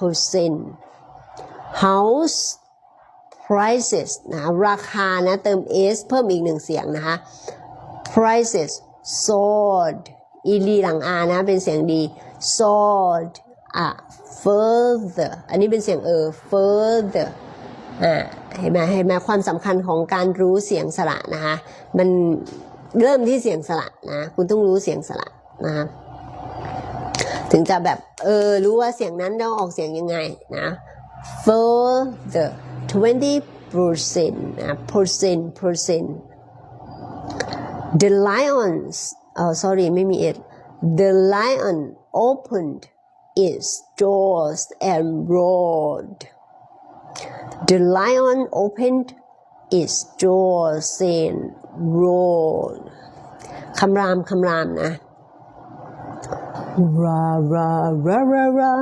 percent house prices นะราคานะเติม s เพิ่มอีกหนึ่งเสียงนะคะ prices soared อีลีหลัง r นะ เป็นเสียงดี soared อะ further อันนี้เป็นเสียงเออ further อ่าเห็นไหมเห็นไหมความสำคัญของการรู้เสียงสระนะคะ มันเริ่มที่เสียงสระนะ คุณต้องรู้เสียงสระนะคะ ถึงจะแบบ เออ รู้ว่าเสียงนั้นต้องออกเสียงยังไงนะ further 20 percent นะ percent percent the lions oh sorry ไม่มี it the lion opened its doors and roared the lion opened its doors and roared คำรามคำรามนะ ra ra ra ra ra